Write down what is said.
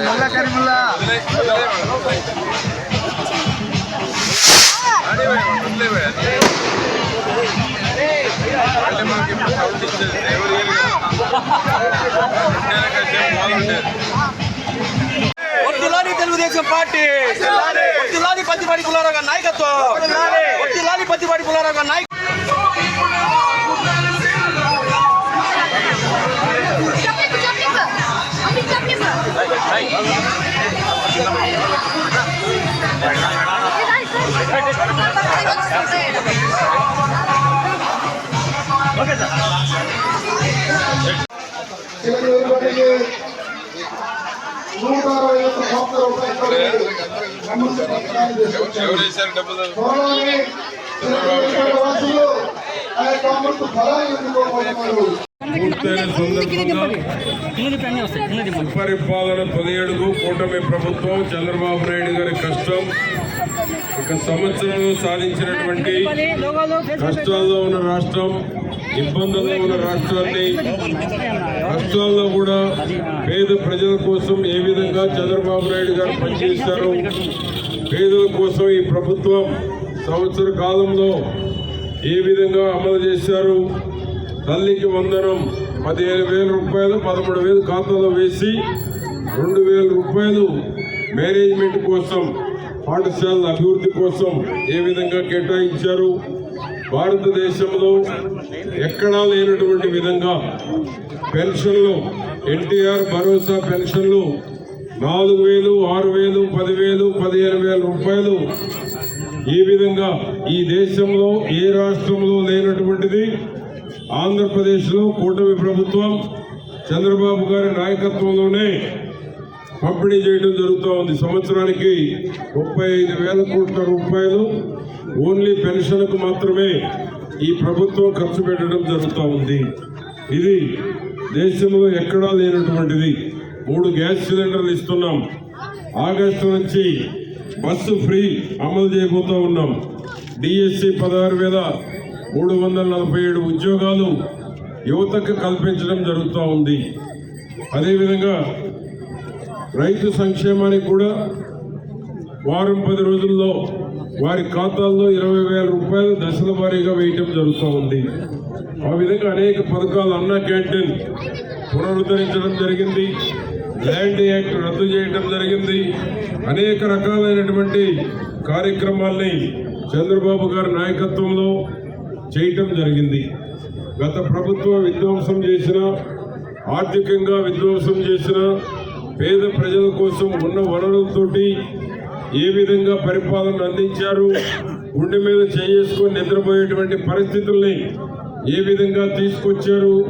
ముల్ల కరిముల్లా అంటే మనకి ఇప్పుడు సౌండ్ ఇచ్చేది ఎవరు తెలుగుదేశం పార్టీ. వద్దులాని పత్తిపాటి పుల్లారావు గారి నాయకత్వం. వద్దులాని పత్తిపాటి పుల్లారావు గారి నాయక పరిపాలన సుపరిపాలన పదిహేడుకు కూటమి ప్రభుత్వం చంద్రబాబు నాయుడు గారి కష్టం ఒక సంవత్సరంలో సాధించినటువంటి కష్టాల్లో ఉన్న రాష్ట్రం ఇబ్బందుల్లో ఉన్న రాష్ట్రాన్ని రాష్ట్రాల్లో కూడా పేద ప్రజల కోసం ఏ విధంగా చంద్రబాబు నాయుడు గారు పనిచేశారు పేదల కోసం ఈ ప్రభుత్వం సంవత్సర కాలంలో ఏ విధంగా అమలు చేశారు తల్లికి వందనం పదిహేను వేల రూపాయలు పదమూడు వేలు ఖాతాలో వేసి రెండు వేల రూపాయలు మేనేజ్మెంట్ కోసం పాఠశాలల అభివృద్ధి కోసం ఏ విధంగా కేటాయించారు భారతదేశంలో ఎక్కడా లేనటువంటి విధంగా పెన్షన్లు ఎన్టీఆర్ భరోసా పెన్షన్లు నాలుగు వేలు ఆరు వేలు పదివేలు పదిహేను వేల రూపాయలు ఈ విధంగా ఈ దేశంలో ఏ రాష్ట్రంలో లేనటువంటిది ఆంధ్రప్రదేశ్లో కూటమి ప్రభుత్వం చంద్రబాబు గారి నాయకత్వంలోనే పంపిణీ చేయడం జరుగుతూ ఉంది. సంవత్సరానికి ముప్పై ఐదు వేల కోట్ల రూపాయలు ఓన్లీ పెన్షన్కు మాత్రమే ఈ ప్రభుత్వం ఖర్చు పెట్టడం జరుగుతూ ఉంది. ఇది దేశంలో ఎక్కడా లేనటువంటిది. మూడు గ్యాస్ సిలిండర్లు ఇస్తున్నాం. ఆగస్టు నుంచి బస్సు ఫ్రీ అమలు చేయబోతూ ఉన్నాం. డిఎస్సి పదహారు వేల మూడు వందల నలభై ఏడు ఉద్యోగాలు యువతకు కల్పించడం జరుగుతూ ఉంది. అదేవిధంగా రైతు సంక్షేమానికి కూడా వారం పది రోజుల్లో వారి ఖాతాల్లో ఇరవై వేల రూపాయలు దశల వారీగా వేయటం జరుగుతూ ఉంది. ఆ విధంగా అనేక పథకాలు అన్న క్యాంటీన్ పునరుద్ధరించడం జరిగింది. ల్యాండ్ యాక్ట్ రద్దు చేయడం జరిగింది. అనేక రకాలైనటువంటి కార్యక్రమాల్ని చంద్రబాబు గారి నాయకత్వంలో చేయటం జరిగింది. గత ప్రభుత్వం విధ్వంసం చేసిన ఆర్థికంగా విధ్వంసం చేసిన పేద ప్రజల కోసం ఉన్న వనరులతోటి ఏ విధంగా పరిపాలన అందించారు? గుండె మీద చేసుకొని నిద్రపోయేటువంటి పరిస్థితుల్ని ఏ విధంగా తీసుకొచ్చారు?